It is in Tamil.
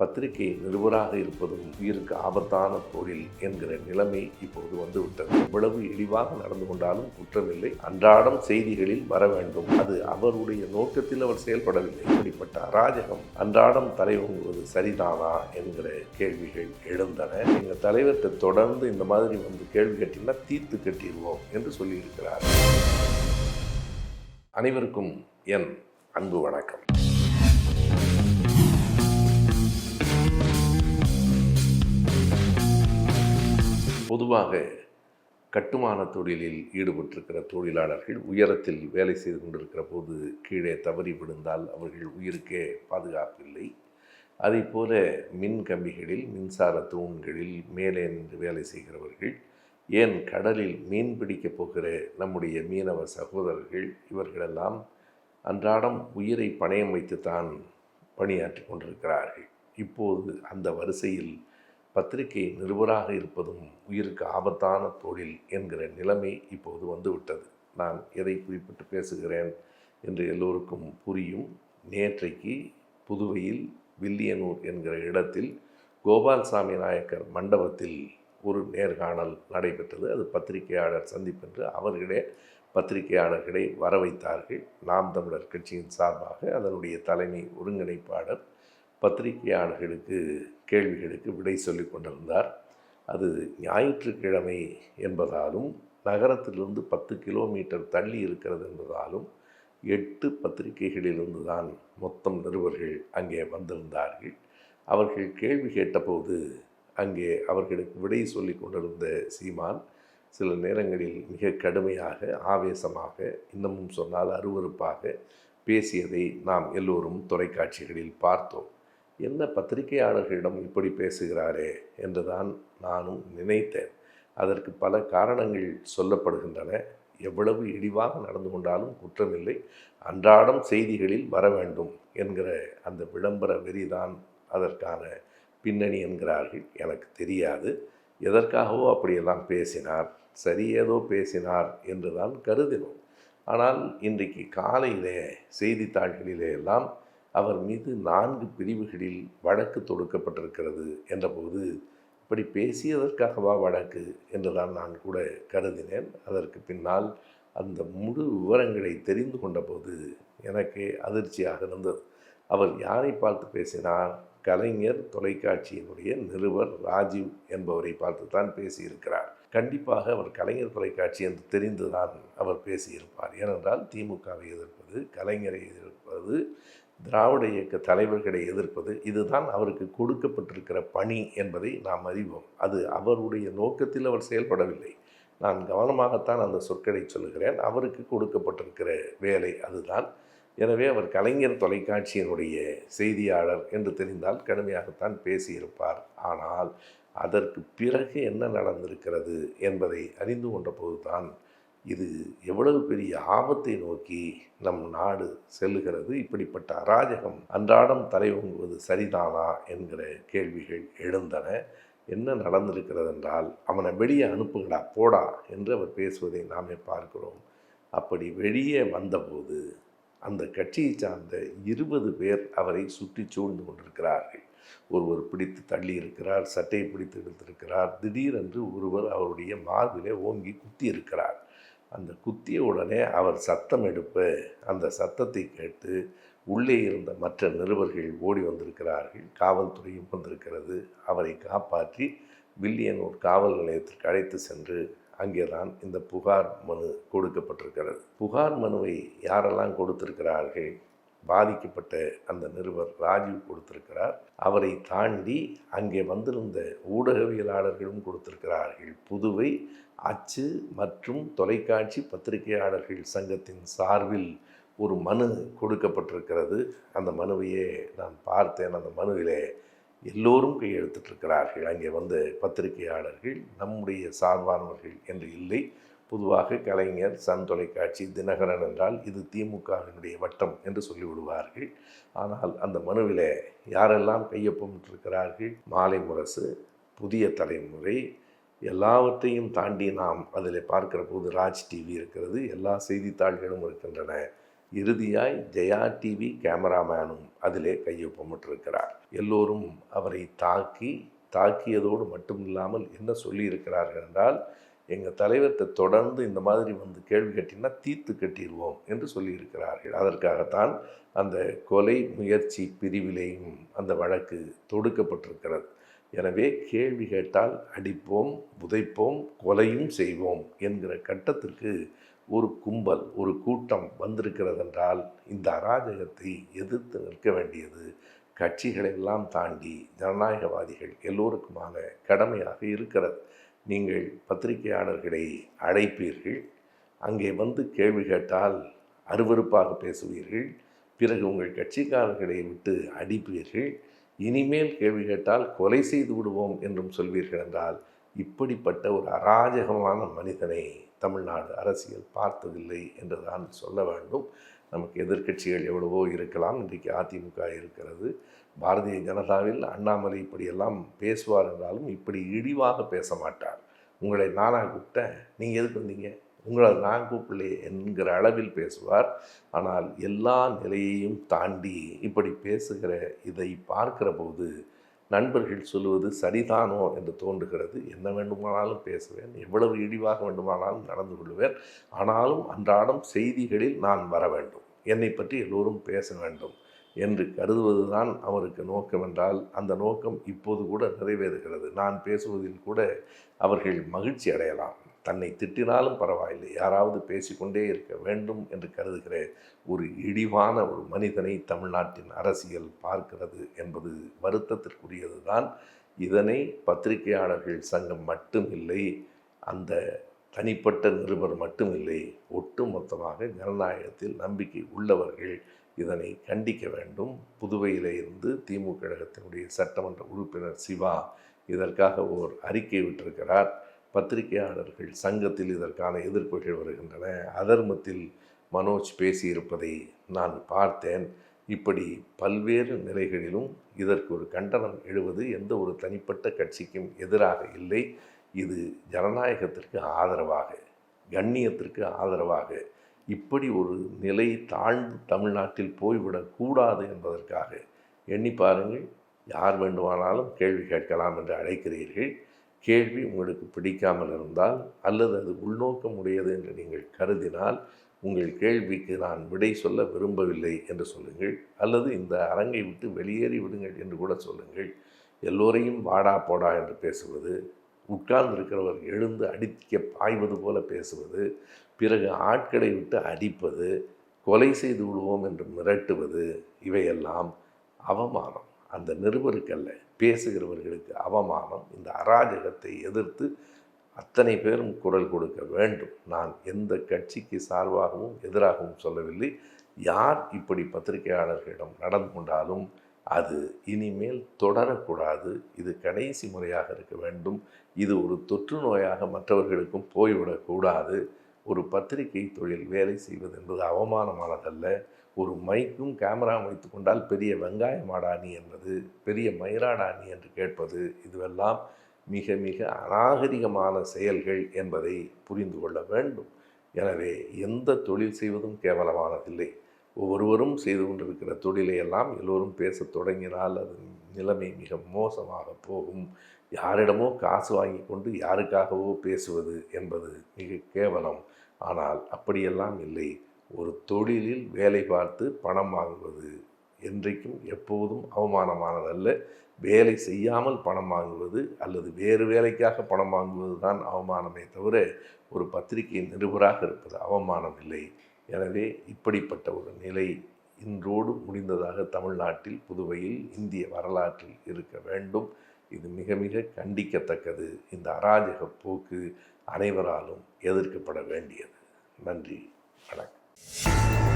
பத்திரிகை நிருபராக இருப்பதும் உயிருக்கு ஆபத்தான தொழில் என்கிற நிலைமை இப்போது வந்துவிட்டது. எவ்வளவு இழிவாக நடந்து கொண்டாலும் குற்றமில்லை. அன்றாடம் செய்திகளில் வர வேண்டும். அது அவருடைய நோக்கத்தில் அவர் செயல்படவில்லை. இப்படிப்பட்ட அராஜகம் அன்றாடம் தலைவங்குவது சரிதானா என்கிற கேள்விகள் எழுந்தன. எங்கள் தலைவர்கிட்ட தொடர்ந்து இந்த மாதிரி வந்து கேள்வி கேட்டீங்கன்னா தீர்த்து கட்டிடுவோம் என்று சொல்லியிருக்கிறார். அனைவருக்கும் என் அன்பு வணக்கம். பொதுவாக கட்டுமான தொழிலில் ஈடுபட்டிருக்கிற தொழிலாளர்கள் உயரத்தில் வேலை செய்து கொண்டிருக்கிற போது கீழே தவறி விழுந்தால் அவர்கள் உயிருக்கே பாதுகாப்பில்லை. அதே போல மின் கம்பிகளில் மின்சார தூண்களில் மேலே நின்று வேலை செய்கிறவர்கள் ஏன் கடலில் மீன் பிடிக்கப் போகிற நம்முடைய மீனவ சகோதரர்கள் இவர்களெல்லாம் அன்றாடம் உயிரை பணயம் வைத்துத்தான் பணியாற்றி கொண்டிருக்கிறார்கள். இப்போது அந்த வரிசையில் பத்திரிகை நிருபராக இருப்பதும் உயிருக்கு ஆபத்தான தொழில் என்கிற நிலைமை இப்போது வந்துவிட்டது. நான் எதை குறிப்பிட்டு பேசுகிறேன் என்று எல்லோருக்கும் புரியும். நேற்றைக்கு புதுவையில் வில்லியனூர் என்கிற இடத்தில் கோபால்சாமி நாயக்கர் மண்டபத்தில் ஒரு நேர்காணல் நடைபெற்றது. அது பத்திரிகையாளர் சந்திப்பென்று அவர்களே பத்திரிகையாளர்களை வர வைத்தார்கள் நாம் தமிழர் கட்சியின் சார்பாக அதனுடைய தலைமை ஒருங்கிணைப்பாளர் பத்திரிகையாளர்களுக்கு கேள்விகளுக்கு விடை சொல்லி கொண்டிருந்தார். அது ஞாயிற்றுக்கிழமை என்பதாலும் நகரத்திலிருந்து பத்து கிலோமீட்டர் தள்ளி இருக்கிறது என்பதாலும் எட்டு பத்திரிகைகளிலிருந்து தான் மொத்தம் நிருபர்கள் அங்கே வந்திருந்தார்கள். அவர்கள் கேள்வி கேட்டபோது அங்கே அவர்களுக்கு விடை சொல்லி கொண்டிருந்த சீமான் சில நேரங்களில் மிக கடுமையாக ஆவேசமாக இன்னமும் சொன்னால் அருவருப்பாக பேசியதை நாம் எல்லோரும் தொலைக்காட்சிகளில் பார்த்தோம். என்ன பத்திரிகையாளர்களிடம் இப்படி பேசுகிறாரே என்றுதான் நானும் நினைத்தேன். அதற்கு பல காரணங்கள் சொல்லப்படுகின்றன. எவ்வளவு இழிவாக நடந்து கொண்டாலும் குற்றமில்லை. அன்றாடம் செய்திகளில் வர வேண்டும் என்கிற அந்த விளம்பர வெறிதான் அதற்கான பின்னணி என்கிறார்கள். எனக்கு தெரியாது. எதற்காகவோ அப்படியெல்லாம் பேசினார். சரி ஏதோ பேசினார் என்று தான் கருதினோம். ஆனால் இன்றைக்கு காலையிலே செய்தித்தாள்களிலே எல்லாம் அவர் மீது நான்கு பிரிவுகளில் வழக்கு தொடுக்கப்பட்டிருக்கிறது என்றபோது இப்படி பேசியதற்காகவா வழக்கு என்றுதான் நான் கூட கருதினேன். அதற்கு பின்னால் அந்த முழு விவரங்களை தெரிந்து கொண்டபோது எனக்கு அதிர்ச்சியாக இருந்தது. அவர் யாரை பார்த்து பேசினார்? கலைஞர் தொலைக்காட்சியினுடைய நிருபர் ராஜீவ் என்பவரை பார்த்து தான் பேசியிருக்கிறார். கண்டிப்பாக அவர் கலைஞர் தொலைக்காட்சி என்று தெரிந்துதான் அவர் பேசியிருப்பார். ஏனென்றால் திமுகவை எதிர்ப்பது கலைஞரை எதிர்ப்பது திராவிட இயக்க தலைவர்களை எதிர்ப்பது இதுதான் அவருக்கு கொடுக்கப்பட்டிருக்கிற பணி என்பதை நாம் அறிவோம். அது அவருடைய நோக்கத்தில் அவர் செயல்படவில்லை. நான் கவனமாகத்தான் அந்த சொற்களை சொல்லுகிறேன். அவருக்கு கொடுக்கப்பட்டிருக்கிற வேலை அதுதான். எனவே அவர் கலைஞர் தொலைக்காட்சியினுடைய செய்தியாளர் என்று தெரிந்தால் கடுமையாகத்தான் பேசியிருப்பார். ஆனால் அதற்கு பிறகு என்ன நடந்திருக்கிறது என்பதை அறிந்து கொண்ட போதுதான் இது எவ்வளவு பெரிய ஆபத்தை நோக்கி நம் நாடு செல்லுகிறது? இப்படிப்பட்ட அராஜகம் அன்றாடம் தலைவங்குவது சரிதானா? என்கிற கேள்விகள் எழுந்தன. என்ன நடந்திருக்கிறது என்றால் அவனை வெளியே அனுப்புங்கடா போடா என்று அவர் பேசுவதை நாமே பார்க்கிறோம். அப்படி வெளியே வந்தபோது அந்த கட்சியை சார்ந்த இருபது பேர் அவரை சுற்றி சூழ்ந்து கொண்டிருக்கிறார்கள். ஒருவர் பிடித்து தள்ளி இருக்கிறார் சட்டையை பிடித்து இழுத்திருக்கிறார். திடீரென்று ஒருவர் அவருடைய மார்பிலே ஓங்கி குத்தி இருக்கிறார் அந்த குத்திய உடனே அவர் சத்தம் எடுப்ப அந்த சத்தத்தை கேட்டு உள்ளே இருந்த மற்ற நிருபர்கள் ஓடி வந்திருக்கிறார்கள். காவல்துறையும் வந்திருக்கிறது. அவரை காப்பாற்றி வில்லியனூர் காவல் நிலையத்திற்கு அழைத்து சென்று அங்கேதான் இந்த புகார் மனு கொடுக்கப்பட்டிருக்கிறது. புகார் மனுவை யாரெல்லாம் கொடுத்திருக்கிறார்கள்? பாதிக்கப்பட்ட அந்த நிருபர் ராஜீவ் கொடுத்திருக்கிறார். அவரை தாண்டி அங்கே வந்திருந்த ஊடகவியலாளர்களும் கொடுத்திருக்கிறார்கள். புதுவை அச்சு மற்றும் தொலைக்காட்சி பத்திரிகையாளர்கள் சங்கத்தின் சார்பில் ஒரு மனு கொடுக்கப்பட்டிருக்கிறது. அந்த மனுவையே நான் பார்த்தேன். அந்த மனுவிலே எல்லோரும் கையெழுத்திட்டிருக்கிறார்கள். அங்கே வந்த பத்திரிகையாளர்கள் நம்முடைய சார்பானவர்கள் என்று இல்லை. பொதுவாக கலைஞர் சன் தொலைக்காட்சி தினகரன் என்றால் இது திமுகவினுடைய வட்டம் என்று சொல்லிவிடுவார்கள். ஆனால் அந்த மனுவில் யாரெல்லாம் கையொப்பமிட்டிருக்கிறார்கள்? மாலை முரசு புதிய தலைமுறை எல்லாவற்றையும் தாண்டி நாம் அதில் பார்க்கிற போது ராஜ் டிவி இருக்கிறது எல்லா செய்தித்தாள்களும் இருக்கின்றன. இறுதியாய் ஜெயா டிவி கேமராமேனும் அதிலே கையொப்பமிட்டிருக்கிறார். எல்லோரும் அவரை தாக்கி தாக்கியதோடு மட்டும் இல்லாமல் என்ன சொல்லியிருக்கிறார்கள் என்றால் எங்கள் தலைவர்கிட்ட தொடர்ந்து இந்த மாதிரி வந்து கேள்வி கேட்டிங்கன்னா தீர்த்து கட்டிடுவோம் என்று சொல்லியிருக்கிறார்கள். அதற்காகத்தான் அந்த கொலை முயற்சி பிரிவிலேயும் அந்த வழக்கு தொடுக்கப்பட்டிருக்கிறது. எனவே கேள்வி கேட்டால் அடிப்போம் புதைப்போம் கொலையும் செய்வோம் என்கிற கட்டத்திற்கு ஒரு கும்பல் ஒரு கூட்டம் வந்திருக்கிறது என்றால் இந்த அராஜகத்தை எதிர்த்து நிற்க வேண்டியது கட்சிகளையெல்லாம் தாண்டி ஜனநாயகவாதிகள் எல்லோருக்குமான கடமையாக இருக்கிறது. நீங்கள் பத்திரிகையாளர்களை அழைப்பீர்கள். அங்கே வந்து கேள்வி கேட்டால் அருவருப்பாக பேசுவீர்கள். பிறகு உங்கள் கட்சிக்காரர்களை விட்டு அடிப்பீர்கள். இனிமேல் கேள்வி கேட்டால் கொலை செய்து விடுவோம் என்றும் சொல்வீர்கள் என்றால் இப்படிப்பட்ட ஒரு அராஜகமான மனிதனை தமிழ்நாடு அரசியல் பார்த்ததில்லை என்று தான் சொல்ல வேண்டும். நமக்கு எதிர்க்கட்சிகள் எவ்வளவோ இருக்கலாம். இன்றைக்கு அதிமுக இருக்கிறது. பாரதிய ஜனதாவில் அண்ணாமலை இப்படியெல்லாம் பேசுவார் என்றாலும் இப்படி இழிவாக பேச மாட்டார். உங்களை நானாக கூப்பிட்டேன். நீங்கள் எதுக்கு வந்தீங்க? உங்களை நான் கூப்பிடலையே என்கிற அளவில் பேசுவார். ஆனால் எல்லா நிலையையும் தாண்டி இப்படி பேசுகிற இதை பார்க்கிற போது நண்பர்கள் சொல்லுவது சரிதானோ என்று தோன்றுகிறது. என்ன வேண்டுமானாலும் பேசுவேன். எவ்வளவு இழிவாக வேண்டுமானாலும் நடந்து கொள்வேன். ஆனாலும் அன்றாடம் செய்திகளில் நான் வர வேண்டும். என்னை பற்றி எல்லோரும் பேச வேண்டும். என்று கருதுவதுதான் அவருக்கு நோக்கம் என்றால் அந்த நோக்கம் இப்போது கூட நிறைவேறுகிறது. நான் பேசுவதில் கூட அவர்கள் மகிழ்ச்சி அடையலாம். தன்னை திட்டினாலும் பரவாயில்லை. யாராவது பேசிக்கொண்டே இருக்க வேண்டும் என்று கருதுகிற ஒரு இழிவான ஒரு மனிதனை தமிழ்நாட்டின் அரசியல் பார்க்கிறது என்பது வருத்தத்திற்குரியது தான் இதனை பத்திரிகையாளர்கள் சங்கம் மட்டும் இல்லை அந்த தனிப்பட்ட நிருபர் மட்டுமில்லை ஒட்டுமொத்தமாக ஜனநாயகத்தில் நம்பிக்கை உள்ளவர்கள் இதனை கண்டிக்க வேண்டும். புதுவையிலே இருந்து திமுக கழகத்தினுடைய சட்டமன்ற உறுப்பினர் சிவா இதற்காக ஓர் அறிக்கை விட்டிருக்கிறார். பத்திரிகையாளர்கள் சங்கத்தில் இதற்கான எதிர்ப்புகள் வருகின்றன. அதர்மத்தில் மனோஜ் பேசியிருப்பதை நான் பார்த்தேன். இப்படி பல்வேறு நிலைகளிலும் இதற்கு ஒரு கண்டனம் எழுவது எந்த ஒரு தனிப்பட்ட கட்சிக்கும் எதிராக இல்லை. இது ஜனநாயகத்திற்கு ஆதரவாக கண்ணியத்திற்கு ஆதரவாக இப்படி ஒரு நிலை தாழ்ந்து தமிழ்நாட்டில் போய்விடக்கூடாது என்பதற்காக எண்ணி பாருங்கள். யார் வேண்டுமானாலும் கேள்வி கேட்கலாம் என்று அழைக்கிறீர்கள். கேள்வி உங்களுக்கு பிடிக்காமல் இருந்தால் அல்லது அது உள்நோக்கம் உடையது என்று நீங்கள் கருதினால் உங்கள் கேள்விக்கு நான் விடை சொல்ல விரும்பவில்லை என்று சொல்லுங்கள். அல்லது இந்த அரங்கை விட்டு வெளியேறி விடுங்கள் என்று கூட சொல்லுங்கள். எல்லோரையும் வாடா போடா என்று பேசுவது உட்கார்ந்திருக்கிறவர் எழுந்து அடிக்க பாய்வது போல பேசுவது பிறகு ஆட்களை விட்டு அடிப்பது கொலை செய்து விடுவோம் என்று மிரட்டுவது இவையெல்லாம் அவமானம். அந்த நிருபருக்கல்ல பேசுகிறவர்களுக்கு அவமானம். இந்த அராஜகத்தை எதிர்த்து அத்தனை பேரும் குரல் கொடுக்க வேண்டும். நான் எந்த கட்சிக்கு சார்பாகவும் எதிராகவும் சொல்லவில்லை. யார் இப்படி பத்திரிகையாளர்களிடம் நடந்து கொண்டாலும் அது இனிமேல் தொடரக்கூடாது. இது கடைசி முறையாக இருக்க வேண்டும். இது ஒரு தொற்று நோயாக மற்றவர்களுக்கும் போய்விடக்கூடாது. ஒரு பத்திரிகை தொழில் வேலை செய்வது என்பது அவமானமானதல்ல. ஒரு மைக்கும் கேமரா வைத்து கொண்டால் பெரிய வெங்காய மாடாணி என்பது பெரிய மயிராடாணி என்று கேட்பது இதுவெல்லாம் மிக மிக அநாகரிகமான செயல்கள் என்பதை புரிந்து கொள்ள வேண்டும். எனவே எந்த தொழில் செய்வதும் கேவலமானதில்லை. ஒவ்வொருவரும் செய்து கொண்டிருக்கிற தொழிலை எல்லாம் எல்லோரும் பேசத் தொடங்கினால் அது நிலைமை மிக மோசமாக போகும். யாரிடமோ காசு வாங்கி கொண்டு யாருக்காகவோ பேசுவது என்பது மிக கேவலம். ஆனால் அப்படியெல்லாம் இல்லை. ஒரு தொழிலில் வேலை பார்த்து பணம் வாங்குவது என்றைக்கும் எப்போதும் அவமானமானதல்ல. வேலை செய்யாமல் பணம் வாங்குவது அல்லது வேறு வேலைக்காக பணம் வாங்குவது தான் அவமானமே தவிர ஒரு பத்திரிகை நிருபராக இருப்பது அவமானம் இல்லை. எனவே இப்படிப்பட்ட ஒரு நிலை இன்றோடு முடிந்ததாக தமிழ்நாட்டில் புதுவையில் இந்திய வரலாற்றில் இருக்க வேண்டும். இது மிக மிக கண்டிக்கத்தக்கது. இந்த அராஜக போக்கு அனைவராலும் எதிர்க்கப்பட வேண்டியது. நன்றி. வணக்கம்.